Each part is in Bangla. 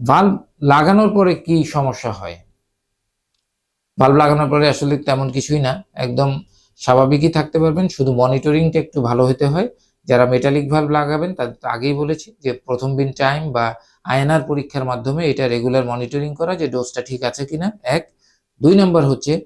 বাল্ব লাগানোর পরে কি সমস্যা হয়? বাল্ব লাগানোর পরে আসলে তেমন কিছুই না। একদম স্বাভাবিকই থাকতে পারবেন। শুধু মনিটরিংটা একটু ভালো হতে হয়। যারা মেটালিক ভাল্ব লাগাবেন, তাদের আগেই বলেছি যে প্রথম দিন টাইম বা আয়নার পরীক্ষার মাধ্যমে এটা রেগুলার মনিটরিং করা যে ডোজটা ঠিক আছে কিনা। এক, দুই নম্বর হচ্ছে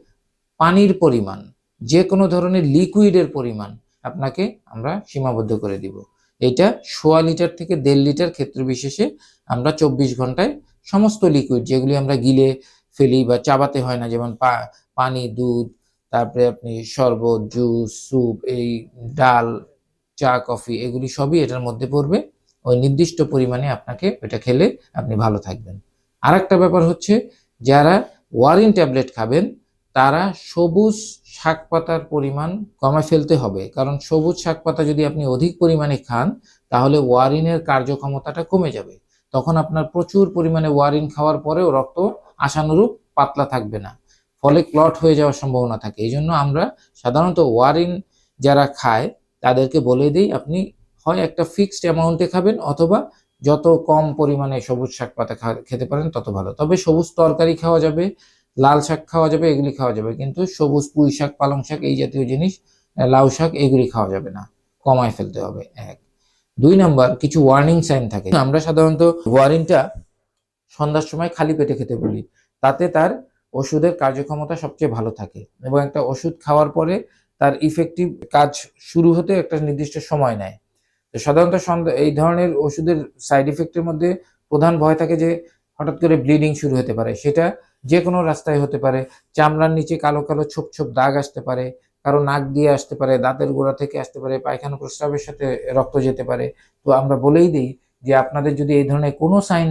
পানির পরিমাণ। যে কোনো ধরনের লিকুইডের পরিমাণ আপনাকে আমরা সীমাবদ্ধ করে দিব। এটা সোয়া লিটার থেকে দেড় লিটার ক্ষেত্র বিশেষে আমরা চব্বিশ ঘন্টায় সমস্ত লিকুইড যেগুলি আমরা গিলে ফেলি বা চাবাতে হয় না, যেমন পানি, দুধ, তারপরে আপনি শরবত জুস স্যুপ এই ডাল, চা, কফি এগুলি সবই এটার মধ্যে পড়বে। ওই নির্দিষ্ট পরিমাণে আপনাকে এটা খেলে আপনি ভালো থাকবেন। আর ব্যাপার হচ্ছে, যারা ওয়ারিন ট্যাবলেট খাবেন তারা সবুজ শাক পাতার পরিমাণ কমে ফেলতে হবে। কারণ সবুজ শাক পাতা যদি আপনি অধিক পরিমাণে খান, তাহলে ওয়ারিনের কার্যক্ষমতাটা কমে যাবে। তখন আপনার প্রচুর পরিমাণে ওয়ারিন খাওয়ার পরেও রক্ত আশানুরূপ পাতলা থাকবে না। ফলে ক্লট হয়ে যাওয়ার সম্ভাবনা থাকে। এই জন্য আমরা সাধারণত ওয়ারিন যারা খায়, তাদেরকে বলে দিই, আপনি হয় একটা ফিক্সড অ্যামাউন্টে খাবেন অথবা যত কম পরিমাণে সবুজ শাক পাতা খা- খেতে পারেন তত ভালো। তবে সবুজ তরকারি খাওয়া যাবে লাল শাক খাওয়া যাবে এগুলি খাওয়া যাবে। কিন্তু সবুজ পুঁই শাক, পালং শাক এই জাতীয় জিনিস লাউ শাক এগুলি খাওয়া যাবে না। কমায় ফেলতে হবে, এক। দুই নাম্বার, কিছু ওয়ার্নিং সাইন থাকে। আমরা সাধারণত ওয়ারিনটা সন্ধ্যার সময় খালি পেটে খেতে বলি। তাতে তার ওষুধের কার্যক্ষমতা সবচেয়ে ভালো থাকে এবং একটা ওষুধ খাওয়ার পরে তার ইফেক্টিভ কাজ শুরু হতে একটা নির্দিষ্ট সময় নেয়। তো সাধারণত এই ধরনের ওষুধের সাইড ইফেক্টের মধ্যে প্রধান ভয় থাকে যে হঠাৎ করে ব্লিডিং শুরু হতে পারে। সেটা যে কোনো রাস্তায় হতে পারে। চামড়ার নিচে কালো কালো ছোপ ছোপ দাগ আসতে পারে, কারও নাক দিয়ে আসতে পারে, দাঁতের গোড়া থেকে আসতে পারে, পায়খানা প্রস্রাবের সাথে রক্ত যেতে পারে। তো আমরা বলেই দিই যে আপনাদের যদি এই ধরনের কোনো সাইন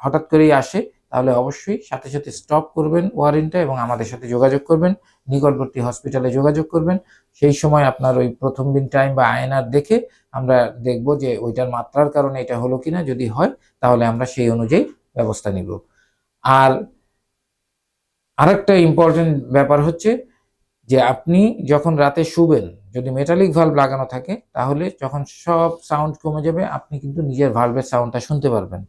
হঠাৎ করেই আসে, তাহলে অবশ্যই সাথে সাথে স্টপ করবেন ওয়ারিনটা এবং আমাদের সাথে যোগাযোগ করবেন, নিকটবর্তী হসপিটালে যোগাযোগ করবেন। সেই সময় আপনার ওই প্রথম দিন টাইম বা আয়নার দেখে আমরা দেখব যে ওইটার মাত্রার কারণে এটা হলো কিনা। যদি হয়, তাহলে আমরা সেই অনুযায়ী ব্যবস্থা নিব। আর আরেকটা ইম্পর্টেন্ট ব্যাপার হচ্ছে যে আপনি যখন রাতে শুবেন, যদি মেটালিক ভাল্ব লাগানো থাকে, তাহলে যখন সব সাউন্ড কমে যাবে, আপনি কিন্তু নিজের ভাল্বের সাউন্ডটা শুনতে পারবেন।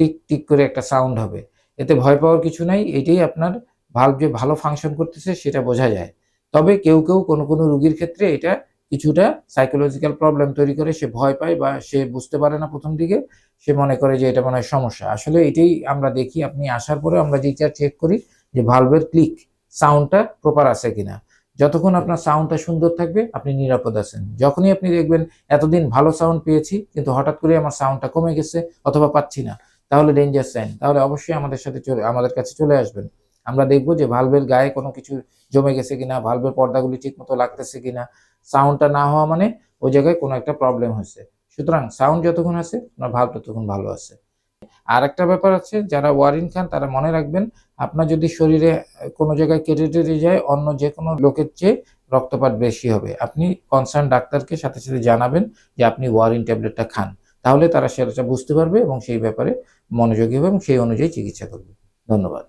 টিক টিক করে একটা সাউন্ড হবে। এতে ভয় পাওয়ার কিছু নাই, এটাই আপনার ভাল্ব যে ভালো ফাংশন করতেছে, সেটা বোঝা যায়। তবে কেউ কেউ কোনো কোনো রুগীর ক্ষেত্রে এটা কিছুটা সাইকোলজিক্যাল প্রবলেম তৈরি করে, সে ভয় পায় বা সে বুঝতে পারে না প্রথম দিকে, সে মনে করে যে এটা মনে হয় সমস্যা। আসলে এটাই আমরা দেখি, আপনি আসার পরে আমরা যেটা চেক করি যে ভালভের ক্লিক সাউন্ডটা প্রপার আছে কিনা। যতক্ষণ আপনার সাউন্ডটা সুন্দর থাকবে, আপনি নিরাপদ আছেন। যখনই আপনি দেখবেন, এতদিন ভালো সাউন্ড পেয়েছি, কিন্তু হঠাৎ করে আমার সাউন্ডটা কমে গেছে অথবা পাচ্ছি না। তাহলে ডেঞ্জার সাইন তাহলে অবশ্যই আমাদের সাথে চলে, আমাদের কাছে চলে আসবেন। আমরা দেখব যে ভালভের গায়ে কোনো কিছু জমে গেছে কিনা ভালভের পর্দাগুলি ঠিক মতো লাগতেছে কিনা। সাউন্ডটা না হওয়া মানে ওই জায়গায় কোনো একটা প্রবলেম হয়েছে। সুতরাং সাউন্ড যতক্ষণ আছে, আপনার ভাল্ব ততক্ষণ ভালো আছে। আর একটা ব্যাপার আছে, যারা ওয়ারিন খান তারা মনে রাখবেন, আপনার যদি শরীরে কোনো জায়গায় কেটে টেটে যায়, অন্য যে কোনো লোকের চেয়ে রক্তপাত বেশি হবে। আপনি কনসার্ন ডাক্তারকে সাথে সাথে জানাবেন যে আপনি ওয়ারিন ট্যাবলেটটা খান। তাহলে তারা সেটা বুঝতে পারবে এবং সেই ব্যাপারে মনোযোগী হবে এবং সেই অনুযায়ী চিকিৎসা করবে। ধন্যবাদ।